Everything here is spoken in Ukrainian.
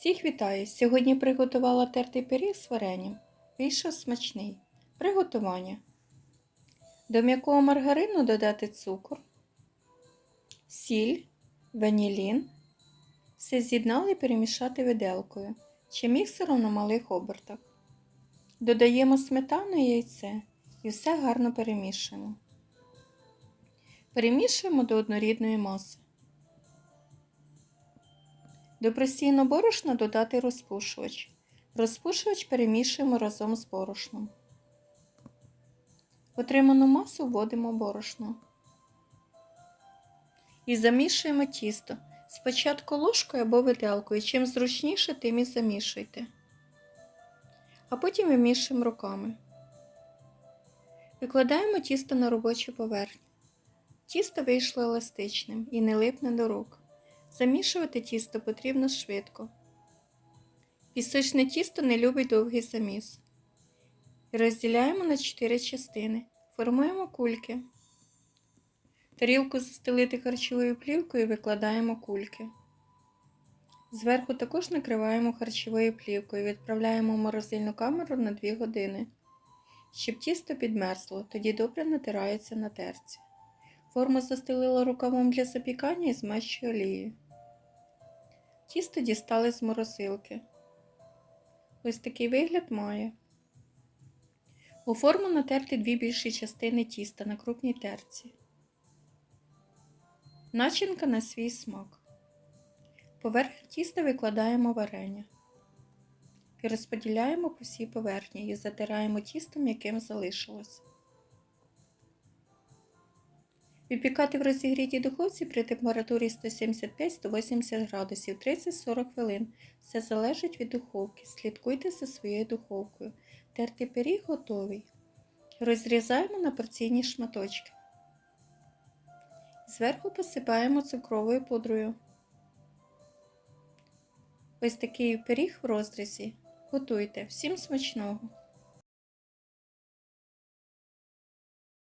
Всіх вітаю! Сьогодні приготувала тертий пиріг з варенням. Вийшов смачний. Приготування. До м'якого маргарину додати цукор, сіль, ванілін. Все з'єднали і перемішати виделкою чи міксером на малих обертах. Додаємо сметану і яйце і все гарно перемішуємо. Перемішуємо до однорідної маси. До простійного борошна додати розпушувач. Розпушувач перемішуємо разом з борошном. Отриману масу вводимо борошно. І замішуємо тісто. Спочатку ложкою або виделкою. Чим зручніше, тим і замішуйте. А потім вимішуємо руками. Викладаємо тісто на робочу поверхню. Тісто вийшло еластичним і не липне до рук. Замішувати тісто потрібно швидко. Пісочне тісто не любить довгий заміс. Розділяємо на 4 частини. Формуємо кульки. Тарілку застелити харчовою плівкою і викладаємо кульки. Зверху також накриваємо харчовою плівкою і відправляємо в морозильну камеру на 2 години, щоб тісто підмерзло, тоді добре натирається на терці. Форму застелила рукавом для запікання і змащую олією. Тісто дістали з морозилки. Ось такий вигляд має. У форму натерти дві більші частини тіста на крупній терці. Начинка на свій смак. Поверх тіста викладаємо варення. І розподіляємо по всій поверхні і затираємо тістом, яким залишилось. Випікати в розігрітій духовці при температурі 175-180 градусів 30-40 хвилин. Все залежить від духовки. Слідкуйте за своєю духовкою. Тертий пиріг готовий. Розрізаємо на порційні шматочки. Зверху посипаємо цукровою пудрою. Ось такий пиріг в розрізі. Готуйте. Всім смачного!